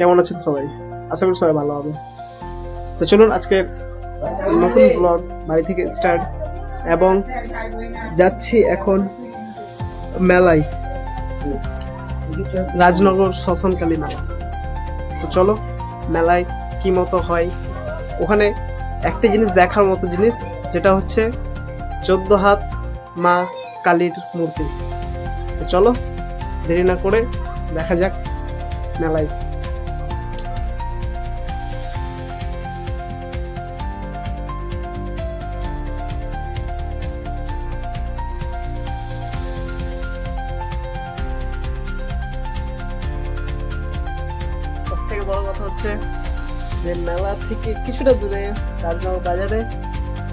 কেমন আছেন সবাই? আশা করি সবাই ভালো হবে তো চলুন আজকে নতুন ব্লগ বাড়ি থেকে স্টার্ট এবং যাচ্ছি এখন মেলায়, রাজনগর শ্মশানকালী মেলা। তো চলো, মেলায় কি মতো হয়? ওখানে একটা জিনিস দেখার মতো জিনিস, যেটা হচ্ছে চোদ্দ হাত মা কালীর মূর্তি। তো চলো, দেরি না করে দেখা যাক মেলায়। বড় কথা হচ্ছে যে মেলা থেকে কিছুটা দূরে রাজনগর বাজারে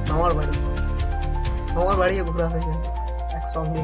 মামার বাড়ি। মামার বাড়ি ঘোরা হয়ে একসঙ্গে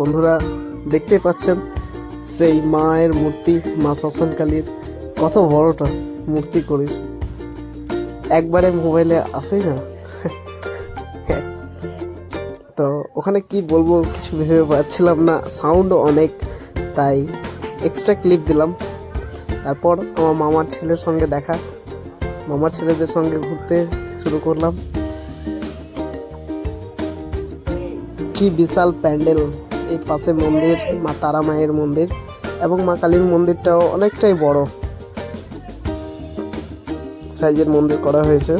বন্ধুরা দেখতে পাচ্ছেন, সেই মায়ের মূর্তি, মা শ্মশান কালীর কত বড়টা মূর্তি করিস একবারে মোবাইলে আসেই না। তো ওখানে কি বলব, কিছু ভেবে পাচ্ছিলাম না সাউন্ড অনেক, তাই এক্সট্রা ক্লিপ দিলাম। তারপর আমার মামার ছেলের সঙ্গে দেখা, মামার ছেলেদের সঙ্গে ঘুরতে শুরু করলাম। কি বিশাল প্যান্ডেল এই পাশে মন্দির মা তারা মায়ের মন্দির এবং মা কালীর মন্দিরটাও অনেকটাই বড় সাইজের মন্দির করা হয়েছে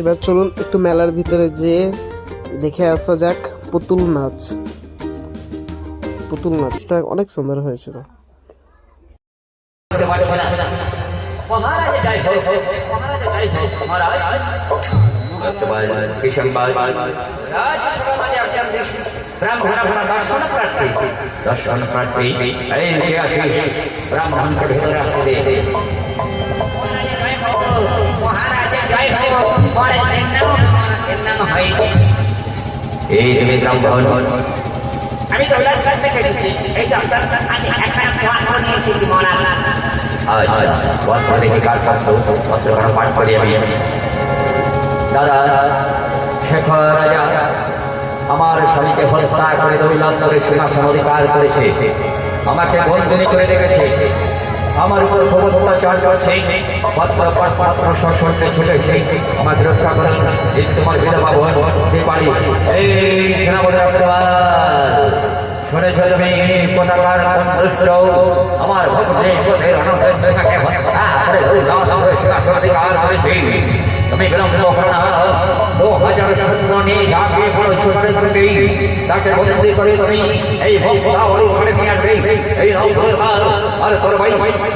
এবার চলুন একটু মেলার ভিতরে যেয়ে দেখে আসা যাক পুতুল নাচ পুতুল নাচটা অনেক সুন্দর হয়েছিল মহারাজ জয় হোক মহারাজ জয় হোক মহারাজ কিষণপাল রাজসভা মানে একজন ব্রাহ্মণ আপনার দর্শন প্রার্থী। দর্শন প্রার্থী এই কে আসিস ব্রাহ্মণকে ভেতরে আসতে দে। এই তুমি ব্রাহ্মণ। আমি এই একটা পত্র নিয়ে এসেছি মহারাজ। আচ্ছা দেখি কার পত্র পত্রখানা পাঠ করি আমি? দাদা শেখর রাজা আমার স্বামীকে হত্যা করে দৈলান্তরে সিংহাসন অধিকার করেছে। আমাকে বন্ধনী করে রেখেছে। আমার উপর অত্যাচার করছে। পত্র পত্র সশস্ত্রে ছুটেছে আমাকে রক্ষা করুন। তোমার বিধবা বোন হতে পারি? এই সেনাপতি শুনেছ তুমি, কোথাকার আমার ভক্তি সত্তর যাকে বড় সূত্রে তুমি তাকে বন্দি করে তুমি এই ভক্তা বড় করে নিয়ে আসবে। এই নৌকর আর তোর ভাই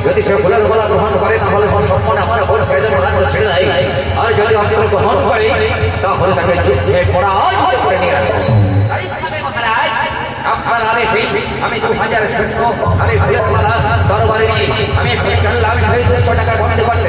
যদি সে ফুলের গলা গ্রহণ করে, তাহলে সে সম্মান আমার বোন পেদের হাত ছেড়ে দেয়। আর যদি অঞ্চল গ্রহণ করে, তাহলে তাকে যুদ্ধে পরাজিত করে নিয়ে আসবে। আপনার আদেশে আমি দু হাজার সৈন্য আমি দরবারে আমি টাকা বন্ধ করতে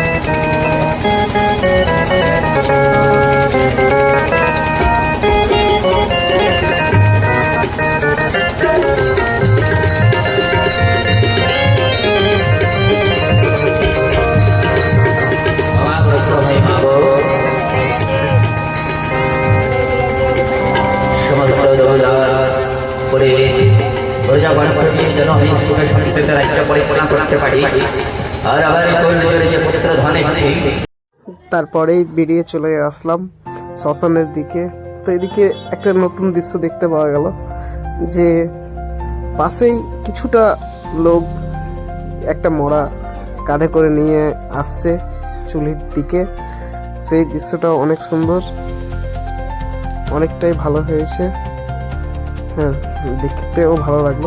প্রজাগণ যেন সুখে রাজ্য পরিচালনা করতে পারি আর আবার যে পুত্র ধন তারপরেই বেরিয়ে চলে আসলাম শ্মশানের দিকে। তো এদিকে একটা নতুন দৃশ্য দেখতে পাওয়া গেল যে পাশেই কিছুটা লোক একটা মরা কাঁধে করে নিয়ে আসছে চুলির দিকে। সেই দৃশ্যটা অনেক সুন্দর, অনেকটাই ভালো হয়েছে। হ্যাঁ দেখতেও ভালো লাগল।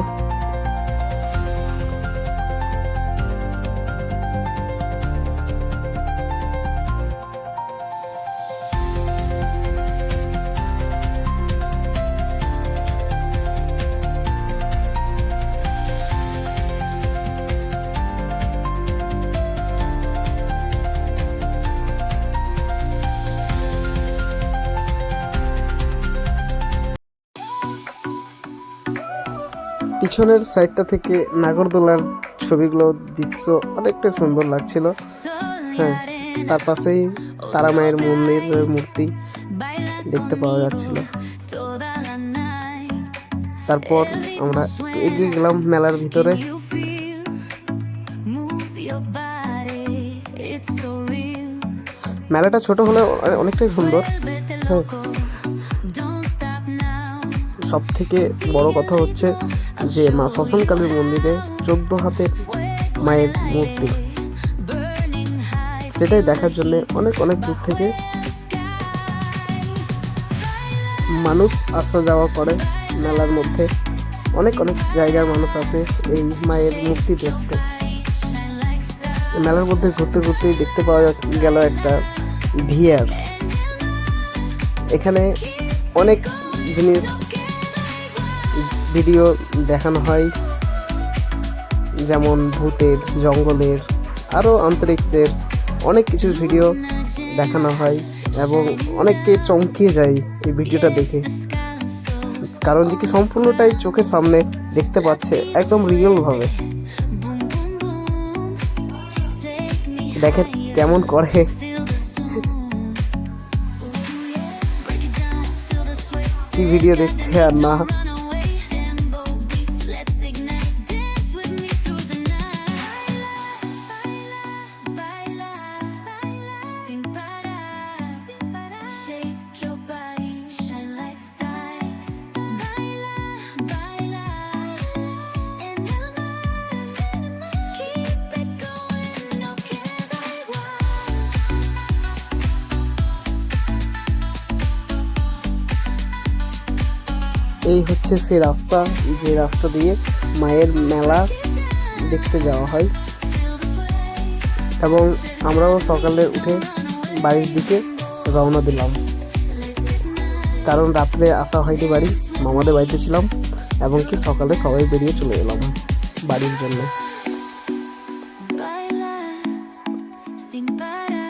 পিছনের সাইডটা থেকে নাগরদোলার ছবিগুলো দৃশ্য অনেকটা সুন্দর লাগছিল। হ্যাঁ তার পাশেই তারা মায়ের মন্দিরের মূর্তি দেখতে পাওয়া যাচ্ছিল। তারপর আমরা এগিয়ে গেলাম মেলার ভিতরে। মেলাটা ছোট হলেও অ- অনেকটাই সুন্দর। হ্যাঁ সব থেকে বড় কথা হচ্ছে যে মা শ্মশানকালীর মন্দিরে চোদ্দ হাতের মায়ের মূর্তি। সেটাই দেখার জন্য অনেক অনেক দূর থেকে মানুষ আসা যাওয়া করে মেলার মধ্যে। অনেক অনেক জায়গার মানুষ আসে এই মায়ের মূর্তি দেখতে। মেলার মধ্যে ঘুরতে ঘুরতেই দেখতে পাওয়া গেল একটা ভিয়ার। এখানে অনেক জিনিস, ভিডিও দেখানো হয়। যেমন ভূতের, জঙ্গলের আরও অন্তরিক্ষের অনেক কিছু ভিডিও দেখানো হয় এবং অনেককে চমকিয়ে যায় এই ভিডিওটা দেখে। কারণ যে কি সম্পূর্ণটাই চোখের সামনে দেখতে পাচ্ছে একদম রিয়েল ভাবে। দেখে কেমন করে। কি ভিডিও দেখছে আর না। এই হচ্ছে সেই রাস্তা যে রাস্তা দিয়ে মায়ের মেলা দেখতে যাওয়া হয়। এবং আমরাও সকালে উঠে বাড়ির দিকে রওনা দিলাম। কারণ রাত্রে আসা হয়নি বাড়ি, মামাদের বাড়িতে ছিলাম এবং কি সকালে সবাই বেরিয়ে চলে এলাম বাড়ির জন্য.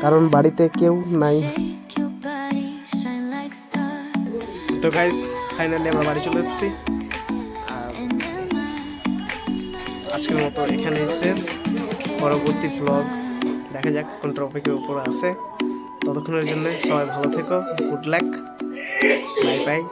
কারণ বাড়িতে কেউ নাই। তো গাইস ফাইনালি আমরা বাড়ি চলে এসেছি। আজকের মতো এখানে শেষ। পরবর্তী ব্লগ দেখা যাক কোন টপিকের উপর আছে। ততক্ষণের জন্য সবাই ভালো থেকো গুড লাক বাই বাই